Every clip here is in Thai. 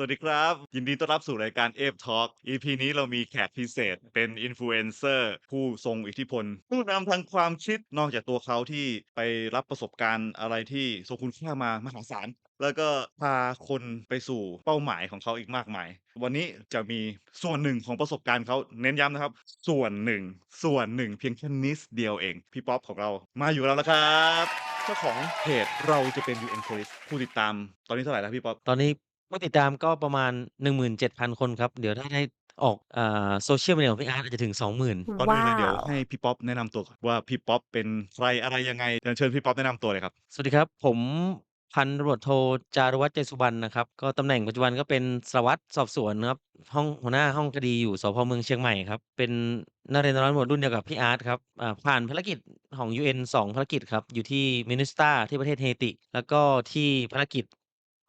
วัสดีครับ ยินดีต้อนรับสู่รายการ Ape Talk EP นี้เรามีแขกพิเศษเป็น Influencer ผู้ทรงอิทธิพล ผู้นำทางความคิดนอกจากตัวเขาที่ไปรับประสบการณ์อะไรที่ทรงคุณค่ามามหาศาลแล้วก็พาคนไปสู่เป้าหมายของเขาอีกมากมาย วันนี้จะมีส่วนหนึ่งของประสบการณ์เขาเน้นย้ำนะครับ ส่วนหนึ่ง ส่วนหนึ่งเพียงแค่นิดเดียวเอง พี่ป๊อปของเรามาอยู่แล้วนะครับ เจ้าของเพจเราจะเป็น UN Police ผู้ติดตาม ตอนนี้เท่าไหร่แล้วพี่ป๊อป ตอนนี้ ผู้ติดตามก็ประมาณ 17,000 คนครับ เดี๋ยวถ้าได้ออกอ่า Social Media ของพี่อาร์ตอาจจะถึง 20,000 ก่อนอื่นเลยเดี๋ยวว้าวให้พี่ป๊อปแนะนำตัวก่อนว่าพี่ป๊อปเป็นใครอะไรยังไงเรียนเชิญพี่ป๊อปแนะนำตัวเลยครับ สวัสดีครับ ผมพันตำรวจโทจารุวัฒน์ใจสุบรรณนะครับ ก็ตำแหน่งปัจจุบันก็เป็นสารวัตรสอบสวนครับห้องหัวหน้าห้องคดีอยู่สพเมืองเชียงใหม่ครับ เป็นนเรนทรตำรวจรุ่นเดียวกับพี่อาร์ตครับอ่าผ่านภารกิจของ UN 2ภารกิจครับ อยู่ที่มินิสตาที่ประเทศเฮติ แล้วก็ที่ภารกิจ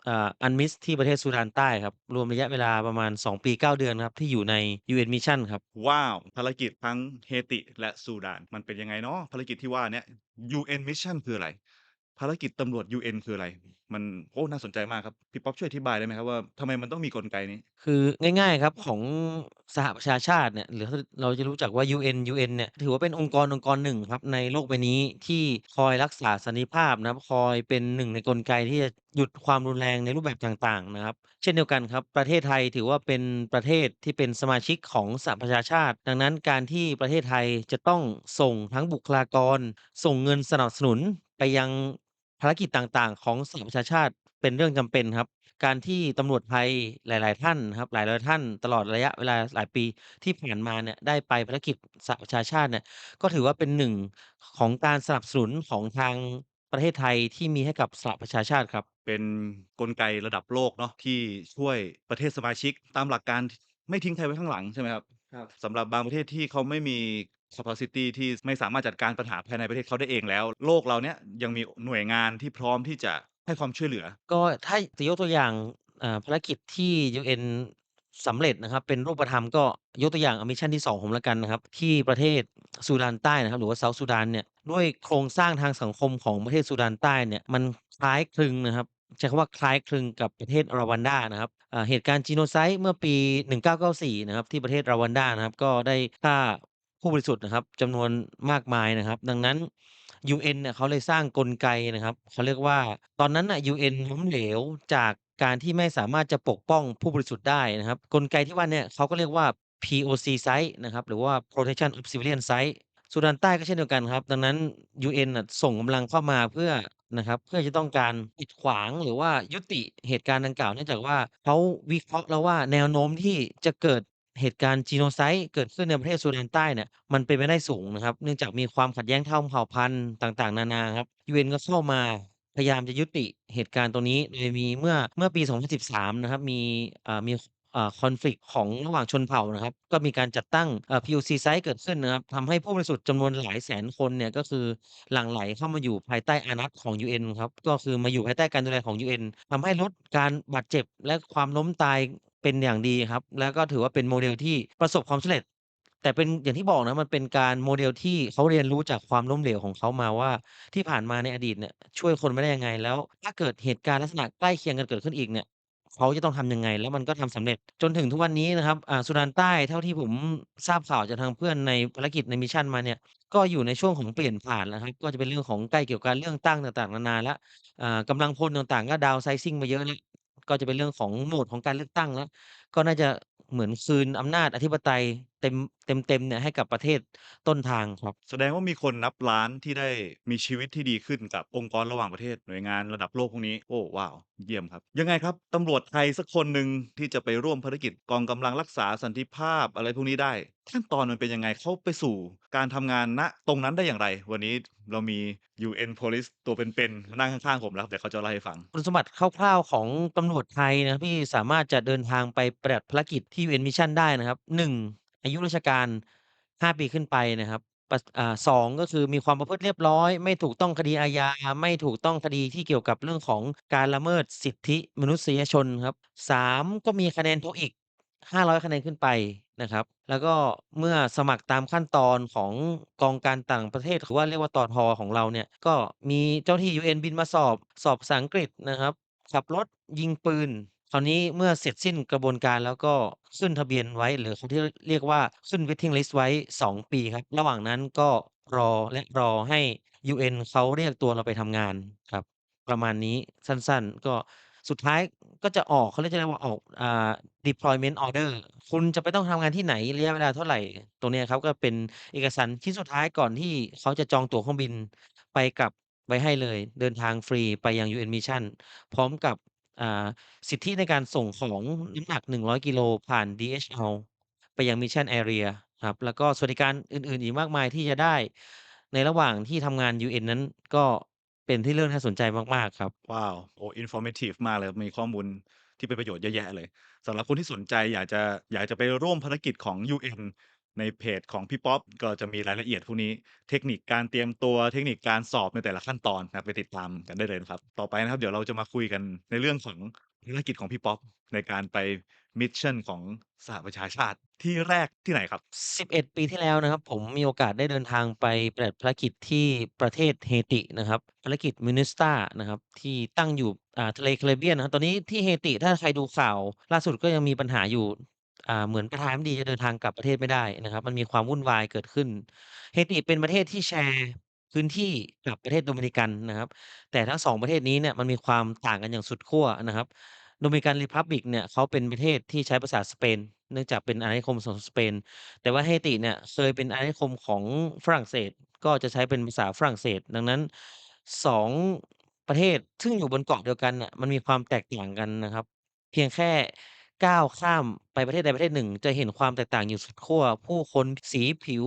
อ่าอันมิสที่ประเทศซูดานใต้ครับ รวมระยะเวลาประมาณ 2 ปี 9 เดือนครับ ที่อยู่ใน UN Mission ครับ ว้าว ภารกิจทั้งเฮติและซูดาน มันเป็นยังไงเนาะภารกิจที่ว่าเนี้ย UN Mission คืออะไร ภารกิจตำรวจ UN คืออะไร มันโอ้น่าสนใจมากครับ พี่ป๊อปช่วยอธิบายได้ไหมครับว่าทำไมมันต้องมีกลไกนี้ คือง่าย ๆ ครับของ สหประชาชาติเนี่ย หรือเราจะรู้จักว่า UN UN เนี่ย ถือว่าเป็นองค์กรองค์กรหนึ่งครับในโลกใบนี้ ที่คอยรักษาสันติภาพนะครับ คอยเป็นหนึ่งในกลไกที่จะหยุดความรุนแรงในรูปแบบต่าง ๆ นะครับ เช่นเดียวกันครับ ประเทศไทยถือว่าเป็นประเทศที่เป็นสมาชิกของสหประชาชาติ ดังนั้นการที่ประเทศไทยจะต้องส่งทั้งบุคลากร ส่งเงินสนับสนุนไปยังภารกิจต่าง ๆ ของสหประชาชาติ เป็นเรื่องจำเป็นครับ การที่ตำรวจไทยหลาย ๆ ท่านนะครับ หลายๆท่าน ตลอดระยะเวลาหลายปีที่ผ่านมาเนี่ย ได้ไปภารกิจสหประชาชาติเนี่ย ก็ถือว่าเป็นหนึ่งของการสนับสนุนของทางประเทศไทยที่มีให้กับสหประชาชาติครับ เป็นกลไกระดับโลกเนาะ ที่ช่วยประเทศสมาชิก ตามหลักการไม่ทิ้งใครไว้ข้างหลัง ใช่ไหมครับ ครับ สำหรับบางประเทศที่เขาไม่มี capacity ที่ไม่สามารถจัดการปัญหาภายในประเทศเขาได้เองแล้ว โลกเราเนี้ยยังมีหน่วยงานที่พร้อมที่จะ ให้ความช่วยเหลือ ก็ถ้าจะยกตัวอย่างอ่าภารกิจที่ UN สำเร็จนะครับ เป็นรูปธรรมก็ยกตัวอย่างมิชชั่นที่ 2 ผมล้วกันนะครับ ที่ประเทศซูดานใต้นะครับ หรือว่าเซาท์ซูดานเนี่ยด้วยโครงสร้างทางสังคมของประเทศซูดานใต้เนี่ยมันคล้ายคลึงนะครับใช้คำว่าคล้ายคลึงกับประเทศรวันดานะครับอ่าเหตุการณ์จีโนไซด์เมื่อปี 1994 นะครับที่ประเทศรวันดานะครับก็ได้ฆ่าผู้บริสุทธิ์นะครับจำนวนมากมายนะครับ ดังนั้น UN เนี่ยเขาเลยสร้างกลไกนะครับ เขาเรียกว่า ตอนนั้นน่ะ UN ล้มเหลวจากการที่ไม่สามารถจะปกป้องผู้บริสุทธิ์ได้นะครับ กลไกที่ว่าเนี่ยเขาก็เรียกว่า POC site นะครับ หรือว่า Protection of Civilian Site ซูดานใต้ก็เช่นเดียวกันครับ ดังนั้น UN น่ะส่งกำลังเข้ามาเพื่อนะครับ เพื่อจะต้องการกีดขวางหรือว่ายุติเหตุการณ์ดังกล่าวเนื่องจากว่าเขาวิเคราะห์แล้วว่าแนวโน้มที่จะเกิด เหตุการณ์ Genocide เกิดขึ้นในประเทศซูดานใต้เนี่ย มันเป็นไปได้สูงนะครับ เนื่องจากมีความขัดแย้งทางเผ่าพันธุ์ต่าง ๆ นานาครับ UN ก็เข้ามาพยายามจะยุติเหตุการณ์ตรงนี้ โดยมีเมื่อ เมื่อปี 2013 นะครับ มี อ่า มี อ่าคอนฟลิกต์ของระหว่างชนเผ่านะครับ ก็มีการจัดตั้ง เอ่อ POC site เกิดขึ้นนะครับ ทำให้ผู้บริสุทธิ์จำนวนหลายแสนคนเนี่ย ก็คือหลั่งไหลเข้ามาอยู่ภายใต้อานัตของ UN ครับ ก็คือมาอยู่ภายใต้การดูแลของ UN ทำให้ลดการบาดเจ็บ และความล้มตาย เป็นอย่างดีครับ แล้วก็ถือว่าเป็นโมเดลที่ประสบความสำเร็จ แต่เป็นอย่างที่บอกนะ มันเป็นการโมเดลที่เขาเรียนรู้จากความล้มเหลวของเขามาว่า ที่ผ่านมาในอดีตเนี่ยช่วยคนไม่ได้ยังไง แล้วถ้าเกิดเหตุการณ์ลักษณะใกล้เคียงกันเกิดขึ้นอีกเนี่ย เขาจะต้องทำยังไง แล้วมันก็ทำสำเร็จ จนถึงทุกวันนี้นะครับ อ่า ซูดานใต้เท่าที่ผมทราบข่าวจากทางเพื่อนในภารกิจในมิชชั่นมาเนี่ย ก็อยู่ในช่วงของเปลี่ยนผ่านแล้วครับ ก็จะเป็นเรื่องของใกล้เกี่ยวกับการเลือกตั้งต่าง ๆ นานาแล้ว อ่า กำลังพลต่าง ๆ ก็ downsizing มาเยอะแล้ว ก็จะเป็นเรื่องของโหมดของการเลือกตั้งแล้ว ก็น่าจะเหมือนคืนอำนาจอธิปไตย เต็ม เต็ม ๆ เนี่ย ให้กับประเทศต้นทางครับ แสดงว่ามีคนนับล้านที่ได้มีชีวิตที่ดีขึ้นกับองค์กรระหว่างประเทศ หน่วยงานระดับโลกพวกนี้ โอ้ ว้าว เยี่ยมครับ ยังไงครับ ตำรวจไทยสักคนหนึ่งที่จะไปร่วมภารกิจกองกำลังรักษาสันติภาพ อะไรพวกนี้ได้ ขั้นตอนมันเป็นยังไง เขาไปสู่การทำงาน ณ ตรงนั้นได้อย่างไร วันนี้เรามี UN Police ตัวเป็นๆ มานั่งข้าง ๆ ผมแล้ว เดี๋ยวเขาจะเล่าให้ฟัง คุณสมบัติคร่าว ๆ ของตำรวจไทยนะครับที่สามารถจะเดินทางไปปฏิบัติภารกิจที่ UN Mission ได้นะครับ 1 อายุราชการ 5 ปีขึ้นไปนะครับปะอ่า 2 ก็คือมีความประพฤติเรียบร้อย ไม่ถูกต้องคดีอาญา ไม่ถูกต้องคดีที่เกี่ยวกับเรื่องของการละเมิดสิทธิมนุษยชนครับ 3 ก็มีคะแนน TOEIC 500 คะแนนขึ้นไปนะครับ แล้วก็เมื่อสมัครตามขั้นตอนของกองการต่างประเทศ หรือว่าเรียกว่า ตท ของเราเนี่ย ก็มีเจ้าหน้าที่ UN บินมาสอบ สอบภาษาอังกฤษนะครับ ขับรถ ยิงปืน คราวนี้เมื่อเสร็จสิ้นกระบวนการ แล้วก็ขึ้นทะเบียนไว้ หรือที่เรียกว่าขึ้น waiting list ไว้ 2 ปีครับ ระหว่างนั้นก็รอและรอให้ UN เขาเรียกตัวเราไปทำงานครับ ประมาณนี้สั้น ๆ ก็สุดท้ายก็จะออก เขาเรียกจะเรียกว่าออก อ่า deployment order คุณจะไปต้องทำงานที่ไหน ระยะเวลาเท่าไหร่ ตรงเนี้ยครับ ก็เป็นเอกสารชิ้นสุดท้ายก่อนที่เขาจะจองตั๋วเครื่องบินไปกลับไว้ให้เลย เดินทางฟรีไปยัง UN Mission พร้อมกับ อ่า สิทธิในการส่งของน้ำหนัก 100 กิโลผ่าน DHL ไปยัง Mission Area ครับ แล้วก็สวัสดิการอื่น ๆ อีกมากมายที่จะได้ในระหว่างที่ทำงาน UN นั้น ก็เป็นที่เรื่องน่าสนใจมาก ๆ ครับ ว้าว โอ้ informative มากเลย มีข้อมูลที่เป็นประโยชน์เยอะแยะเลย สำหรับคนที่สนใจอยากจะ อยากจะไปร่วมภารกิจของ UN ในเพจของพี่ป๊อป ก็จะมีรายละเอียดพวกนี้ เทคนิคการเตรียมตัว เทคนิคการสอบในแต่ละขั้นตอนนะครับ ไปติดตามกันได้เลยนะครับ ต่อไปนะครับ เดี๋ยวเราจะมาคุยกันในเรื่องของภารกิจของพี่ป๊อป ในการไปมิชชันของสหประชาชาติที่แรกที่ไหนครับ?11 ปีที่แล้วนะครับ ผมมีโอกาสได้เดินทางไปปฏิบัติภารกิจที่ประเทศเฮตินะครับภารกิจ MINUSTA นะครับ ที่ตั้งอยู่อ่าทะเลแคริบเบียนนะครับตอนนี้ที่เฮติถ้าใครดูข่าว ล่าสุดก็ยังมีปัญหาอยู่ อ่า เหมือนประธานาธิบดีจะเดินทางกลับประเทศไม่ได้นะครับ มันมีความวุ่นวายเกิดขึ้น เฮติเป็นประเทศที่แชร์พื้นที่กับประเทศโดมินิกันนะครับ แต่ทั้ง 2 ประเทศนี้เนี่ย มันมีความต่างกันอย่างสุดขั้วนะครับโดมินิกัน Republic เนี่ย เขาเป็นประเทศที่ใช้ภาษาสเปน เนื่องจากเป็นอาณานิคมของสเปน แต่ว่าเฮติเนี่ยเคยเป็นอาณานิคมของฝรั่งเศส ก็จะใช้เป็นภาษาฝรั่งเศส ดังนั้น 2 ประเทศซึ่งอยู่บนเกาะเดียวกันเนี่ยมันมีความแตกต่างกันนะครับ เพียงแค่ ก้าวข้ามไปประเทศใดประเทศหนึ่ง จะเห็นความแตกต่างอยู่สุดขั้ว ผู้คนสีผิว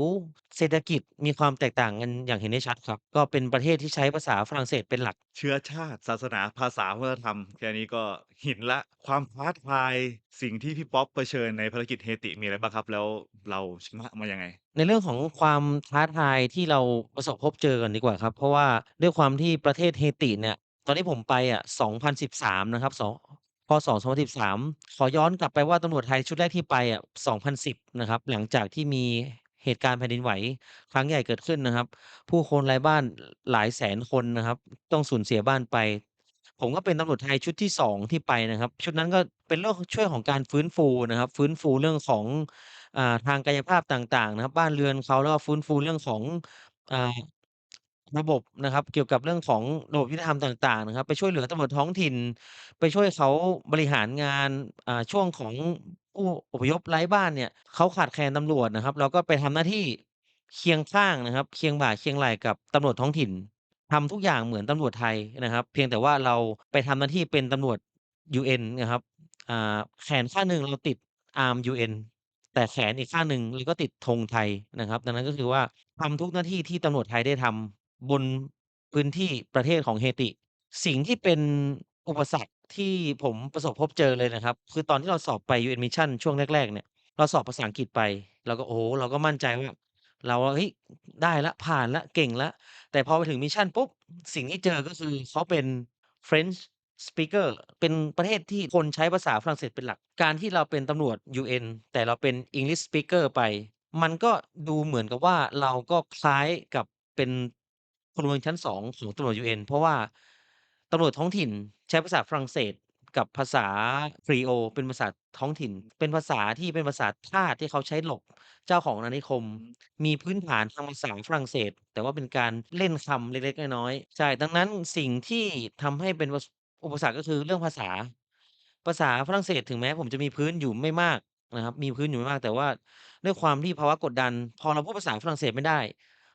เศรษฐกิจมีความแตกต่างกันอย่างเห็นได้ชัดครับ ก็เป็นประเทศที่ใช้ภาษาฝรั่งเศสเป็นหลัก เชื้อชาติ ศาสนา ภาษา วัฒนธรรม แค่นี้ก็เห็นแล้วความท้าทาย สิ่งที่พี่ป๊อปเผชิญในภารกิจเฮติมีอะไรบ้างครับ?แล้วเราชนะมายังไง?ในเรื่องของความท้าทายที่เราประสบพบเจอก่อนดีกว่าครับ เพราะว่าด้วยความที่ประเทศเฮติเนี่ย ตอนที่ผมไปอะ 2013 นะครับ ส พ.ศ.2013 ขอย้อนกลับไปว่า ตำรวจไทยชุดแรกที่ไปอะ 2010 นะครับ หลังจากที่มีเหตุการณ์แผ่นดินไหวครั้งใหญ่เกิดขึ้นนะครับ ผู้คนไร้บ้าน หลายแสนคนนะครับ ต้องสูญเสียบ้านไป ผมก็เป็นตำรวจไทยชุดที่ 2 ที่ไปนะครับ ชุดนั้นก็เป็นเรื่อง ช่วยของการฟื้นฟูนะครับ ฟื้นฟูเรื่องของ อ่า ทางกายภาพต่าง ๆ นะครับ บ้านเรือนเขา แล้วก็ฟื้นฟูเรื่องของ อ่า ระบบนะครับ เกี่ยวกับเรื่องของระบบยุติธรรมต่าง ๆ นะครับ ไปช่วยเหลือตำรวจท้องถิ่น ไปช่วยเขาบริหารงาน อ่า ช่วงของผู้อพยพไร้บ้านเนี่ย เขาขาดแคลนตำรวจนะครับ เราก็ไปทำหน้าที่เคียงข้างนะครับ เคียงบ่าเคียงไหล่กับตำรวจท้องถิ่น ทำทุกอย่างเหมือนตำรวจไทยนะครับ เพียงแต่ว่าเราไปทำหน้าที่เป็นตำรวจ UN นะครับ อ่า แขนข้างหนึ่งเราติด Arm UN แต่แขนอีกข้างหนึ่งเราก็ติดธงไทยนะครับ ดังนั้นก็คือว่า ทำทุกหน้าที่ที่ตำรวจไทยได้ทำ บนพื้นที่ประเทศของเฮติ สิ่งที่เป็นอุปสรรคที่ผมประสบพบเจอเลยนะครับ คือตอนที่เราสอบไป UN Mission ช่วงแรก ๆ เนี่ย เราสอบภาษาอังกฤษไป เราก็ โอ้โฮ เราก็มั่นใจว่า เราอะ เฮ้ย ได้แล้ว ผ่านแล้ว เก่งแล้ว แต่พอไปถึงมิชชันปุ๊บ สิ่งที่เจอ ก็คือเขาเป็น French speaker เป็นประเทศที่คนใช้ภาษาฝรั่งเศสเป็นหลัก การที่เราเป็นตำรวจ UN แต่เราเป็น English speaker ไป มันก็ดูเหมือนกับว่า เราก็คล้ายกับเป็น พลเมืองชั้น 2 ของตำรวจ UN เพราะว่าตำรวจท้องถิ่นใช้ภาษาฝรั่งเศสกับภาษา Creole เป็นภาษาท้องถิ่น เป็นภาษาที่เป็นภาษาทาสที่เขาใช้หลบเจ้าของอาณานิคมอืมมีพื้นฐานทางภาษาฝรั่งเศส แต่ว่าเป็นการเล่นคำเล็ก ๆ น้อยๆ ใช่ ดังนั้นสิ่งที่ทำให้เป็นอุปอุปสรรคก็คือเรื่องภาษา ภาษาฝรั่งเศสถึงแม้ผมจะมีพื้นอยู่ไม่มากนะครับ มีพื้นอยู่ไม่มาก แต่ว่าด้วยความที่ภาวะกดดัน พอเราพูดภาษาฝรั่งเศสไม่ได้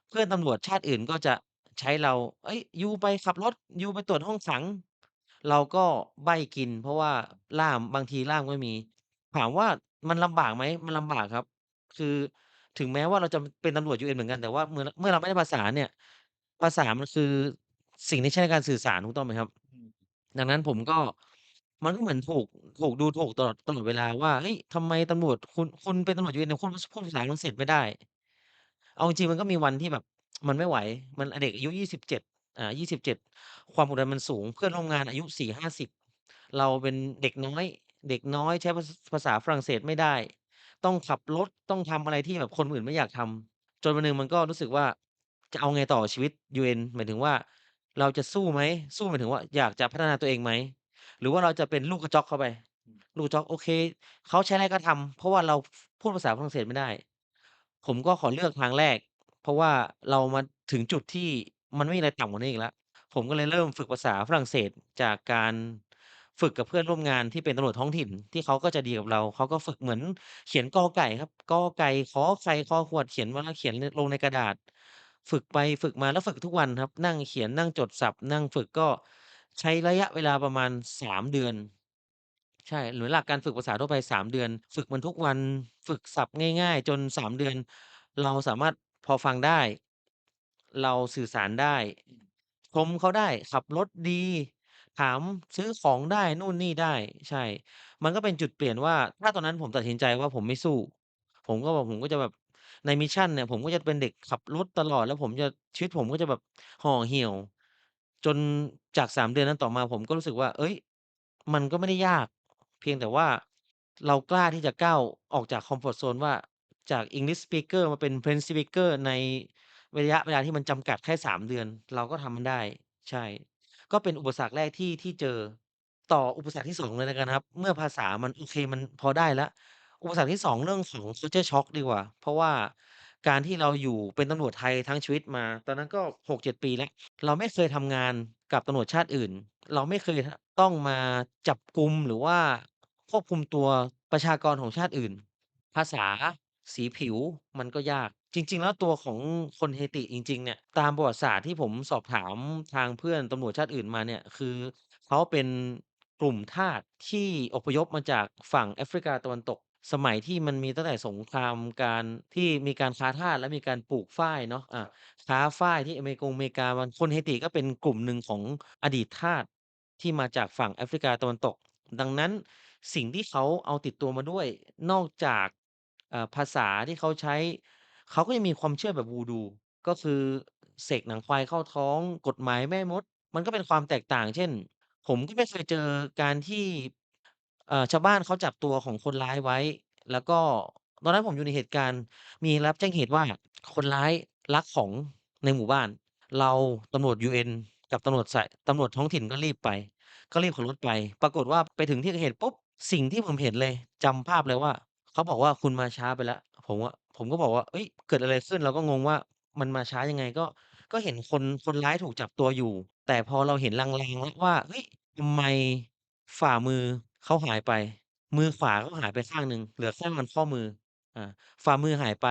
เพื่อนตำรวจชาติอื่นก็จะ ใช้เรา"เฮ้ย ยูไปขับรถ ยูไปตรวจห้องขัง"เราก็ใบ้กิน เพราะว่าล่าม บางทีล่ามก็ไม่มี ถามว่ามันลำบากไหม?มันลำบากครับ คือถึงแม้ว่าเราจะเป็นตำรวจ UN เหมือนกัน แต่ว่าเมื่อ เมื่อเราไม่ได้ภาษาเนี่ย ภาษามันคือสิ่งที่ใช้ในการสื่อสาร ถูกต้องไหมครับ?อืม ดังนั้นผมก็ มันก็เหมือนถูก ถูกดูถูกตลอด ตลอดเวลาว่า"เฮ้ย ทำไมตำรวจ คุณ คุณเป็นตำรวจ UN แต่คุณพูด พูดภาษาฝรั่งเศสไม่ได้"เอาจริง ๆ มันก็มีวันที่แบบ มันไม่ไหว มัน เด็กอายุ 27 อ่า 27 ความกดดันมันสูง เพื่อนร่วมงานอายุ 40-50 เราเป็นเด็กน้อย เด็กน้อยใช้ ภาษภาษาฝรั่งเศสไม่ได้ ต้องขับรถ ต้องทำอะไรที่แบบคนอื่นไม่อยากทำ จนวันหนึ่งมันก็รู้สึกว่า จะเอาไงต่อชีวิต UN หมายถึงว่า เราจะสู้ไหม?สู้หมายถึงว่า อยากจะพัฒนาตัวเองไหม?หรือว่าเราจะเป็นลูกกระจ๊อกเข้าไป ลูกกระจอก โอเค เขาใช้อะไรก็ทำ เพราะว่าเรา ฟ พูดภาษาฝรั่งเศสไม่ได้ ผมก็ขอเลือกทางแรก เพราะว่าเรามาถึงจุดที่มันไม่มีอะไรต่ำกว่านี้อีกแล้ว ผมก็เลยเริ่มฝึกภาษาฝรั่งเศสจากการฝึกกับเพื่อนร่วมงานที่เป็นตำรวจท้องถิ่น ที่เขาก็ใจดีกับเรา เขาก็ฝึกเหมือนเขียนกอไก่ครับ กอไก่ ขอไข่ คอขวด เขียนวันละ เขียนนลงในกระดาษ ฝึกไปฝึกมาแล้วฝึกทุกวันครับ นั่งเขียน นั่งจดศัพท์ นั่งฝึก ก็ใช้ระยะเวลาประมาณ 3 เดือน ใช่ หรือหลักการฝึกภาษาทั่วไป 3 เดือน ฝึกมันทุกวัน ฝึกศัพท์ง่าย ๆ จน 3 เดือน เราสามารถ พอฟังได้ เราสื่อสารได้ ชมเขาได้ ขับรถดี ถามซื้อของได้ นู่นนี่ได้ ใช่ มันก็เป็นจุดเปลี่ยนว่า ถ้าตอนนั้นผมตัดสินใจว่า ผมไม่สู้ ผมก็บอกผมก็จะแบบ ในมิชชันเนี่ย ผมก็จะเป็นเด็กขับรถตลอด แล้วผมจะ ชีวิตผมก็จะแบบห่อเหี่ยว จนจาก 3 เดือนนั้นต่อมา ผมก็รู้สึกว่า เฮ้ย มันก็ไม่ได้ยาก เพียงแต่ว่า เรากล้าที่จะก้าวออกจากคอมฟอร์ตโซนว่า จาก English speaker มาเป็น French speaker ในระยะเวลาที่มันจำกัดแค่ 3 เดือน เราก็ทำมันได้ ใช่ ก็เป็นอุปสรรคแรกที่ ที่เจอ ต่ออุปสรรคที่ 2 เลยแล้วกันะครับ เมื่อภาษามัน โอเค มันพอได้แล้ว อุปสรรคที่ 2 เรื่องของ culture shock ดีกว่า เพราะว่าการที่เราอยู่เป็นตำรวจไทยทั้งชีวิตมา ตอนนั้นก็ 6-7 ปีแล้ว เราไม่เคยทำงานกับตำรวจชาติอื่น เราไม่เคย ท ต้องมาจับกุม หรือว่าควบคุมตัวประชากรของชาติอื่น ภาษา สีผิวมันก็ยาก จริง ๆ แล้วตัวของคน Haiti จริง ๆ เนี่ย ตามประวัติศาสตร์ที่ผมสอบถามทางเพื่อนตำรวจชาติอื่นมาเนี่ย คือเขาเป็นกลุ่มทาสที่อพยพมาจากฝั่งแอฟริกาตะวันตก สมัยที่มันมีตั้งแต่สงครามการที่มีการค้าทาสและมีการปลูกฝ้ายเนาะ อ่า ค้าฝ้ายที่อเมกงอเมริกามัน คน Haiti ก็เป็นกลุ่มหนึ่งของอดีตทาสที่มาจากฝั่งแอฟริกาตะวันตก ดังนั้นสิ่งที่เขาเอาติดตัวมาด้วย นอกจาก เอ่อ ภาษาที่เขาใช้ เขาก็ยังมีความเชื่อแบบ Voodoo ก็คือเสกหนังควายเข้าท้อง กฎหมายแม่มด มันก็เป็นความแตกต่าง เช่น ผมก็ไม่เคยเจอการที่ เอ่อ ชาวบ้านเขาจับตัวของคนร้ายไว้ แล้วก็ ตอนนั้นผมอยู่ในเหตุการณ์ มีรับแจ้งเหตุว่า คนร้ายลักของในหมู่บ้าน เรา ตำรวจ UN กับตำรวจสาย ตำรวจท้องถิ่นก็รีบไป ก็รีบขับรถไป ปรากฏว่าไปถึงที่เกิดเหตุปุ๊บ สิ่งที่ผมเห็นเลย จำภาพเลยว่า เขาบอกว่า"คุณมาช้าไปแล้ว"ผมก็ผมก็บอกว่า"เฮ้ย เกิดอะไรขึ้น?"เราก็งงว่า มันมาช้ายังไง ก็ ก็เห็นคน คนร้ายถูกจับตัวอยู่ แต่พอเราเห็นลาง ๆ แล้วว่า เฮ้ย ทำไมฝ่ามือเขาหายไป มือขวาเขาหายไปข้างหนึ่ง เหลือแค่มันข้อมืออาฝ่ามือหายไป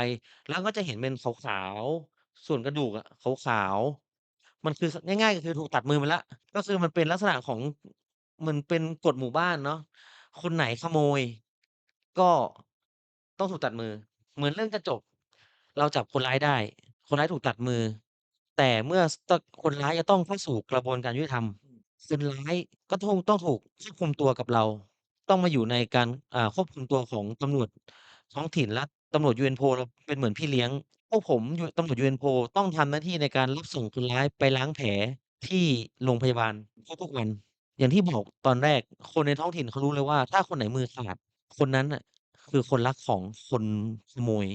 แล้วก็จะเห็นเป็นขาว ๆ ส่วนกระดูกอะขาว ๆ มันคือ ส ง่าย ๆ ก็คือถูกตัดมือไปแล้ว ก็คือมันเป็นลักษณะของเหมือนเป็นกฎหมู่บ้านเนาะ คนไหนขโมย ก็ ต้องถูกตัดมือ เหมือนเรื่องจะจบเราจับคนร้ายได้ คนร้ายถูกตัดมือ แต่เมื่อ ส ต คนร้ายจะต้องเข้าสู่กระบวนการยุติธรรม คนร้ายก็ต้อง ต้องถูกควบคุมตัวกับเรา ต้องมาอยู่ในการ อ่า ควบคุมตัวของตำรวจท้องถิ่นและตำรวจ UNPO เราเป็นเหมือนพี่เลี้ยง พวกผม ยู ตำรวจ UNPO ต้องทำหน้าที่ในการรับส่งคนร้ายไปล้างแผลที่โรงพยาบาลทุก ๆ วัน อย่างที่บอกตอนแรก คนในท้องถิ่นเขารู้เลยว่า ถ้าคนไหนมือขาด คนนั้นน่ะ คือคนลักของคนขโมย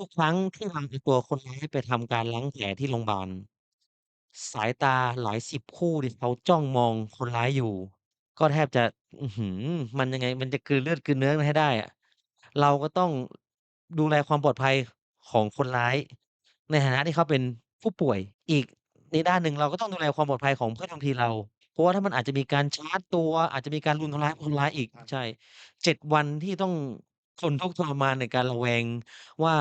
ทุก ๆ ครั้งที่นำตัวคนร้ายไปทำการล้างแผลที่โรงบาล สายตาหลายสิบคู่ที่เขาจ้องมองคนร้ายอยู่ ก็แทบจะ อื้อฮือ มันยังไง มันจะกลืนเลือดกลืนเนื้อกันให้ได้อะ เราก็ต้องดูแลความปลอดภัยของคนร้าย ในฐานะที่เขาเป็นผู้ป่วย อีกในด้านหนึ่งเราก็ต้องดูแลความปลอดภัยของเพื่อนร่วมทีมเรา เพราะว่าถ้ามันอาจจะมีการชาร์จตัว อาจจะมีการรุมทำร้ายคนร้ายอีกใช่ 7 วันที่ต้อง ทนทุกข์ทรมานในการระแวงว่า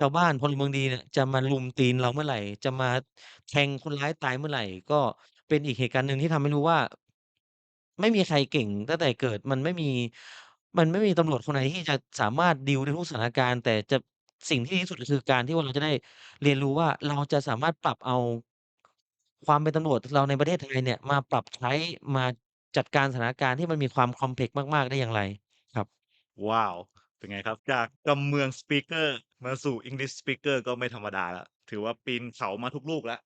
ชาวบ้านพลเมืองดีเนี่ยจะมารุมตีนเราเมื่อไหร่จะมาแทงคนร้ายตายเมื่อไหร่ก็เป็นอีกเหตุการณ์หนึ่งที่ทำให้รู้ว่า ไม่มีใครเก่งตั้งแต่เกิด มันไม่มี มันไม่มีตำรวจคนไหนที่จะสามารถดีลได้ทุกสถานการณ์ แต่จะ สิ่งที่ดีที่สุดคือการที่ว่า เราจะได้เรียนรู้ว่า เราจะสามารถปรับเอา ความเป็นตำรวจเราในประเทศไทยเนี่ย มาปรับใช้ มาจัดการสถานการณ์ที่มันมีความ complex มาก ๆ ได้อย่างไรครับ ว้าว เป็นไงครับ จากกำเมือง speaker มาสู่ English speaker ก็ไม่ธรรมดาแล้วถือว่าปีนเขามาทุกลูกแล้ว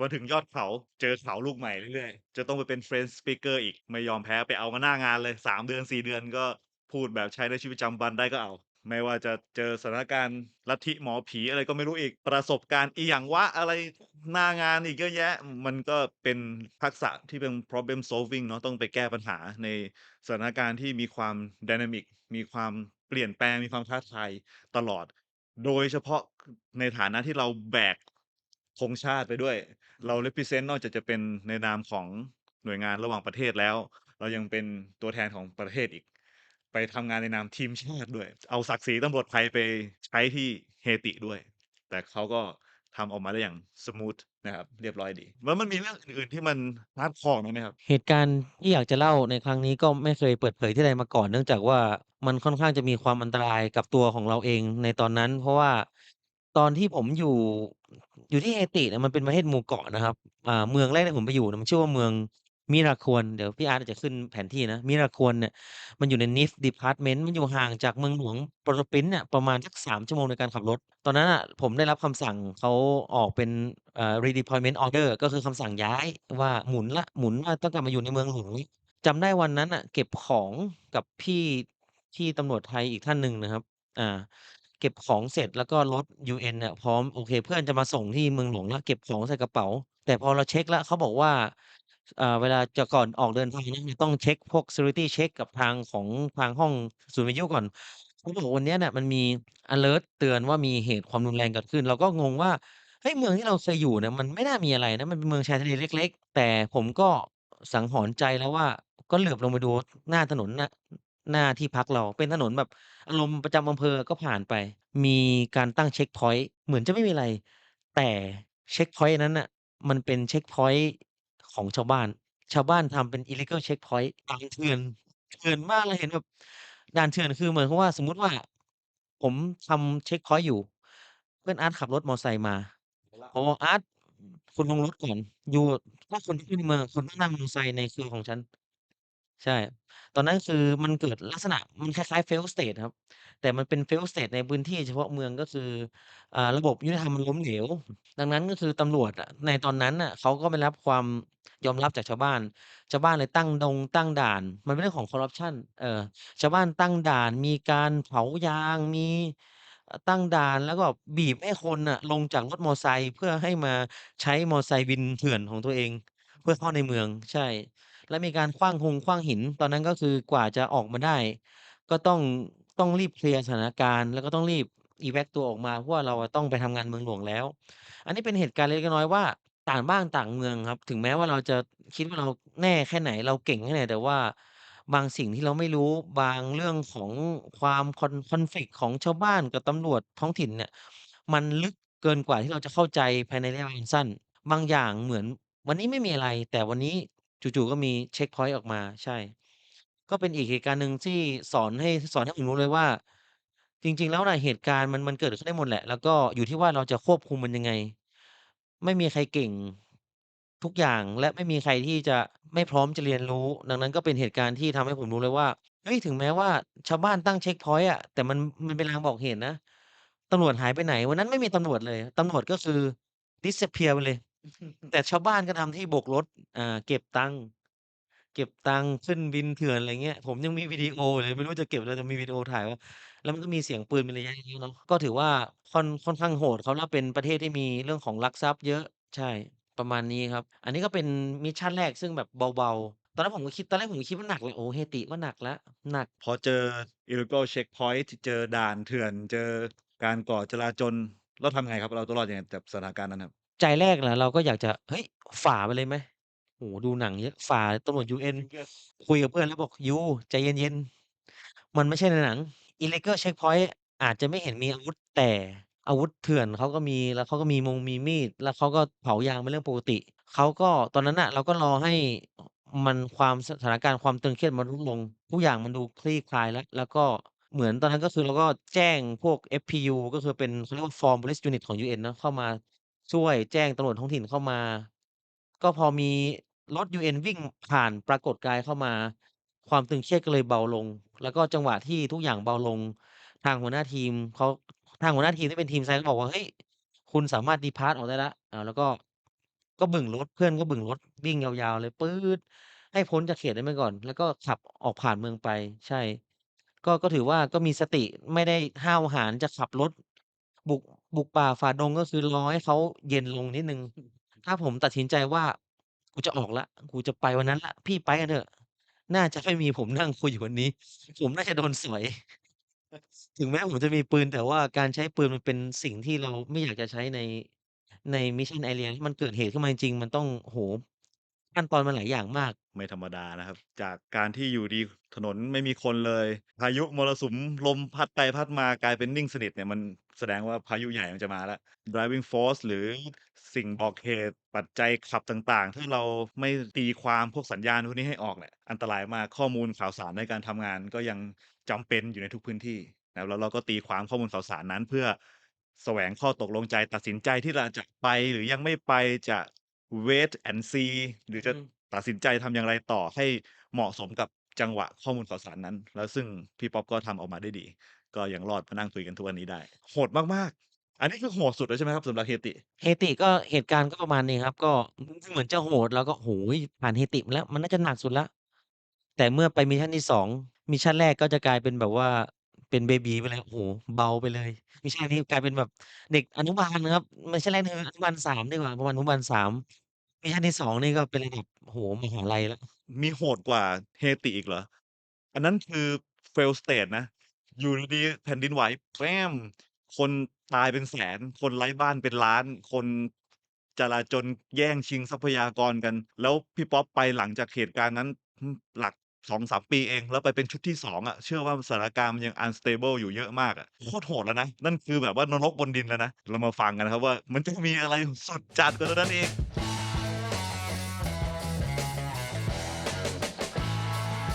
มาถึงยอดเขาเจอเขาลูกใหม่เรื่อยๆ จะต้องไปเป็น French speaker อีกไม่ยอมแพ้ไปเอามาหน้างานเลย3เดือน4เดือนก็พูดแบบใช้ในชีวิตประจำวันได้ก็เอา ไม่ว่าจะเจอสถานการณ์ลัทธิหมอผีอะไรก็ไม่รู้อีกประสบการณ์อิหยังวะอะไรหน้างานอีกเยอะแยะ มันก็เป็นทักษะที่เป็น problem solving เนาะต้องไปแก้ปัญหาในสถานการณ์ที่มีความ dynamic มีความ เปลี่ยนแปลง มีความท้าทายตลอด โดยเฉพาะในฐานะที่เราแบกธงชาติไปด้วย เรา represent นอกจากจะเป็นในนามของหน่วยงานระหว่างประเทศแล้ว เรายังเป็นตัวแทนของประเทศอีก ไปทำงานในนามทีมชาติด้วย เอาศักดิ์ศรีตำรวจไทยไปใช้ที่เฮติด้วย แต่เขาก็ทำออกมาได้อย่างสมูทนะครับ เรียบร้อยดี แล้วมันมีเรื่องอื่นๆที่มัน Hardcore กว่านั้นไหมครับ?เหตุการณ์ที่อยากจะเล่าในครั้งนี้ก็ไม่เคยเปิดเผยที่ใดมาก่อน เนื่องจากว่ามันค่อนข้างจะมีความอันตรายกับตัวของเราเองในตอนนั้น เพราะว่าตอนที่ผมอยู่ อยู่ที่เฮติเนี่ยมันเป็นประเทศหมู่เกาะนะครับ อ่า เมืองแรกที่ผมไปอยู่เนี่ยมันชื่อว่าเมือง Miracuón เดี๋ยวพี่อาร์ตอาจจะขึ้นแผนที่นะ Miracuón เนี่ยมันอยู่ใน Nice Department มันอยู่ห่างจากเมืองหลวง Port-au-Prince เนี่ยประมาณสัก 3 ชั่วโมงในการขับรถ ตอนนั้นน่ะผมได้รับคำสั่งเขาออกเป็นอ่า redeployment order ก็คือคำสั่งย้ายว่าหมุนล้วหมุนว่าต้องกลับมาอยู่ในเมืองหลวง จำได้วันนั้นน่ะเก็บของกับพี่ พี่ตำรวจไทยอีกท่านหนึ่งนะครับ อ่า เก็บของเสร็จแล้วก็รถ UN เนี่ยพร้อม โอเค เพื่อนจะมาส่งที่เมืองหลวงแล้ว เก็บของใส่กระเป๋า แต่พอเราเช็กแล้ว เขาบอกว่า อ่า เวลาจะก่อนออกเดินทางนะจะต้องเช็กพวก security เช็กกับทางของ ทางห้องศูนย์วิทยุก่อน เขาบอกวันเนี้ยเนี่ยมันมี อะเลิร์ต เตือนว่า มีเหตุความรุนแรงเกิดขึ้น เราก็งงว่า เฮ้ย เมืองที่เราเคยอยู่เนี่ย มันไม่น่ามีอะไรนะ มันเป็นเมืองชายทะเลเล็ก ๆ แต่ผมก็สังหรณ์ใจแล้วว่า ก็เหลือบลงไปดูหน้าถนนน่ะ หน้าที่พักเรา เป็นถนนแบบอารมณ์ประจำอำเภอก็ผ่านไป มีการตั้งเช็กพอยต์ เหมือนจะไม่มีอะไร แต่เช็กพอยต์นั้นน่ะ มันเป็นเช็กพอยต์ของชาวบ้าน ชาวบ้านทำเป็น illegal checkpoint ด่านเถื่อน เถื่อนมากเราเห็นแบบ ด่านเถื่อน คือเหมือนกับว่า สมมุติว่า ผมทำเช็กพอยต์อยู่ เพื่อนอาร์ตขับรถมอไซค์มา ผมบอก"อาร์ต คุณลงรถก่อน อยู่ ถ้าคุณจะขึ้นเมืองคุณต้องนั่งมอไซค์ในเครือของฉัน"ใช่ ตอนนั้นคือมันเกิดลักษณะ มันคล้าย ๆ failed state ครับ แต่มันเป็น failed state ในพื้นที่เฉพาะเมือง ก็คือ อ่า ระบบยุติธรรมมันล้มเหลว ดังนั้น ก็คือตำรวจอะในตอนนั้นน่ะ เขาก็ไม่รับความยอมรับจากชาวบ้าน ชาวบ้านเลยตั้งดง ตั้งด่าน มันเป็นเรื่องของคอร์รัปชัน เอ่อ ชาวบ้านตั้งด่าน มีการเผายาง มีอ่าตั้งด่าน แล้วก็บีบให้คนน่ะลงจากรถมอไซค์ เพื่อให้มาใช้มอไซค์วินเถื่อนของตัวเอง เพื่อเข้าในเมือง ใช่ แล้วมีการขว้างฮงขว้างหิน ตอนนั้นก็คือกว่าจะออกมาได้ ก็ต้อง ต้องรีบเคลียร์สถานการณ์ แล้วก็ต้องรีบ evac ตัวออกมา เพราะว่าเราอะต้องไปทำงานเมืองหลวงแล้ว อันนี้เป็นเหตุการณ์เล็ก ๆ น้อย ๆ ว่า ต่างบ้านต่างเมืองครับ ถึงแม้ว่าเราจะคิดว่าเราแน่แค่ไหน เราเก่งแค่ไหน แต่ว่าบางสิ่งที่เราไม่รู้ บางเรื่องของความคอนคอนฟลิกต์ของชาวบ้านกับตำรวจท้องถิ่นเนี่ย มันลึกเกินกว่าที่เราจะเข้าใจภายในระยะเวลาอันสั้น บางอย่างเหมือนวันนี้ไม่มีอะไร แต่วันนี้ จู่ ๆ ก็มีเช็กพอยต์ออกมา ใช่ ก็เป็นอีกเหตุการณ์หนึ่งที่สอนให้ สอนให้ผมรู้เลยว่า จริง ๆ แล้วน่ะเหตุการณ์มัน มันเกิดขึ้นได้หมดแหละ แล้วก็อยู่ที่ว่าเราจะควบคุมมันยังไง ไม่มีใครเก่งทุกอย่าง และไม่มีใครที่จะไม่พร้อมจะเรียนรู้ ดังนั้นก็เป็นเหตุการณ์ที่ทำให้ผมรู้เลยว่า เฮ้ย ถึงแม้ว่าชาวบ้านตั้งเช็กพอยต์อะ แต่มัน มันเป็นลางบอกเหตุนะ ตำรวจหายไปไหน วันนั้นไม่มีตำรวจเลย ตำรวจก็คือ disappear ไปเลย แต่ชาวบ้านก็ทำที่โบกรถ อ่า เก็บตังค์ เก็บตังค์ ขึ้นวินเถื่อนอะไรเงี้ย ผมยังมีวิดีโอเลย ไม่รู้จะเก็บไว้แต่มีวิดีโอถ่ายไว้ แล้วมันก็มีเสียงปืนเป็นระยะอย่างงี้เนาะ ก็ถือว่าค่อน ค่อนข้างโหด เขานับเป็นประเทศที่มีเรื่องของลักทรัพย์เยอะ ใช่ ประมาณนี้ครับ อันนี้ก็เป็นมิชชันแรก ซึ่งแบบเบา ๆ ตอนนั้นผมก็คิด ตอนแรกผมก็คิดว่าหนักเลย โอ้ เฮติก็หนักแล้ว หนัก พอเจอ illegal checkpoint ท เจอด่านเถื่อน เจอการก่อจลาจล แล้วทำไงครับ เราเอาตัวรอดยังไงจากสถานการณ์นั้นครับ? ใจแรกน่ะ เราก็อยากจะ เฮ้ย ฝ่าไปเลยไหม โอ้โฮ ดูหนังเยอะ ฝ่าตำรวจ UN คุยกับเพื่อนแล้วบอก"ยู ใจเย็น ๆ มันไม่ใช่ในหนัง illegal checkpoint อาจจะไม่เห็นมีอาวุธ แต่อาวุธเถื่อนเขาก็มี แล้วเขาก็มีมงมีมีด แล้วเขาก็เผายางเป็นเรื่องปกติ"เขาก็ ตอนนั้นน่ะ เราก็รอให้ มัน ความ สถานการณ์ความตึงเครียดมันลดลง ทุกอย่างมันดูคลี่คลายแล้ว แล้วก็เหมือนตอนนั้น ก็คือเราก็แจ้งพวก FPU ก็คือเป็น เขาเรียกว่า Foreign Police Unit ของ UN เนาะ เข้ามา ช่วยแจ้งตำรวจท้องถิ่นเข้ามา ก็พอมีรถ UN วิ่งผ่านปรากฏกายเข้ามา ความตึงเครียดก็เลยเบาลง แล้วก็จังหวะที่ทุกอย่างเบาลง ทางหัวหน้าทีมเขา ทางหัวหน้าทีมที่เป็นทีมไซต์ก็บอกว่า"เฮ้ย คุณสามารถ depart ออกได้แล้ว"อ่า แล้วก็ ก็บึ่งรถ เพื่อนก็บึ่งรถวิ่งยาว ๆ เลย ปื๊ด ให้พ้นจากเขตนั้นไปก่อน แล้วก็ขับออกผ่านเมืองไป ใช่ ก็ ก็ถือว่า ก็มีสติ ไม่ได้ห้าวหาญจะขับรถบุก บุกป่าฝ่าดง ก็คือรอให้เขาเย็นลงนิดหนึ่ง ถ้าผมตัดสินใจว่า กูจะออกแล้ว กูจะไปวันนั้นแล้ว พี่ไปกันเถอะ น่าจะไม่มีผมนั่งคุยอยู่วันนี้ ผมน่าจะโดนสอย ถึงแม้ผมจะมีปืน แต่ว่าการใช้ปืนมันเป็นสิ่งที่เราไม่อยากจะใช้ใน ใน Mission Area ที่มันเกิดเหตุขึ้นมาจริง ๆ มันต้อง โอ้โฮ ขั้นตอนมันหลายอย่างมาก ไม่ธรรมดานะครับ จากการที่อยู่ดี ถนนไม่มีคนเลย พายุมรสุม ลมพัดไปพัดมากลายเป็นนิ่งสนิทเนี่ย มันแสดงว่าพายุใหญ่มันจะมาแล้ว Driving Force หรือสิ่งบอกเหตุปัจจัยขับต่าง ๆ ถ้าเราไม่ตีความพวกสัญญาณพวกนี้ให้ออกเนี่ย อันตรายมาก ข้อมูลข่าวสารในการทำงานก็ยังจำเป็นอยู่ในทุกพื้นที่นะครับ แล้วเราก็ตีความข้อมูลข่าวสารนั้น เพื่อแสวงข้อตกลงใจ ตัดสินใจที่เราจะไปหรือยังไม่ไป จะ wait and see หรือจะอืม ตัดสินใจทำอย่างไรต่อให้เหมาะสมกับจังหวะข้อมูลข่าวสารนั้น แล้วซึ่งพี่ป๊อปก็ทำออกมาได้ดี ก็ยังรอดมานั่งคุยกันทุกวันนี้ได้ โหดมาก ๆ อันนี้คือโหดสุดแล้วใช่ไหมครับสำหรับเฮติ?เฮติ ก็เหตุการณ์ก็ประมาณนี้ครับ ก็เหมือนจะโหด เราก็ โอ้โฮ ผ่านเฮติมาแล้ว มันน่าจะหนักสุดแล้ว แต่เมื่อไปมิชชันที่ 2 มิชชันแรกก็จะกลายเป็นแบบว่า เป็นเบบี๋ไปเลย โอ้โฮ เบาไปเลยมิชชันนี้กลายเป็นแบบเด็กอนุบาลนะครับมิชชันแรกนี่คืออนุบาล 3 ดีกว่า ประมาณอนุบาล 3 มิชชันที่ 2 นี่ก็เป็นระดับ โอ้โฮ มหาลัยแล้ว มีโหดกว่าเฮติอีกเหรอ?อันนั้นคือ failed state นะ อยู่ดี ๆ แผ่นดินไหว แป้ม คนตายเป็นแสนคนไร้บ้านเป็นล้านคนจลาจลแย่งชิงทรัพยากรกัน แล้วพี่ป๊อปไปหลังจากเหตุการณ์นั้น อืม หลัก 2-3 ปีเอง แล้วไปเป็นชุดที่ 2 อะ เชื่อว่าสถานการณ์มันยัง unstable อยู่เยอะมากอะ โคตรโหดแล้วนะ นั่นคือแบบว่านรกบนดินแล้วนะ เรามาฟังกันนะครับว่ามันจะมีอะไรสุดจัดกว่านั้นเอง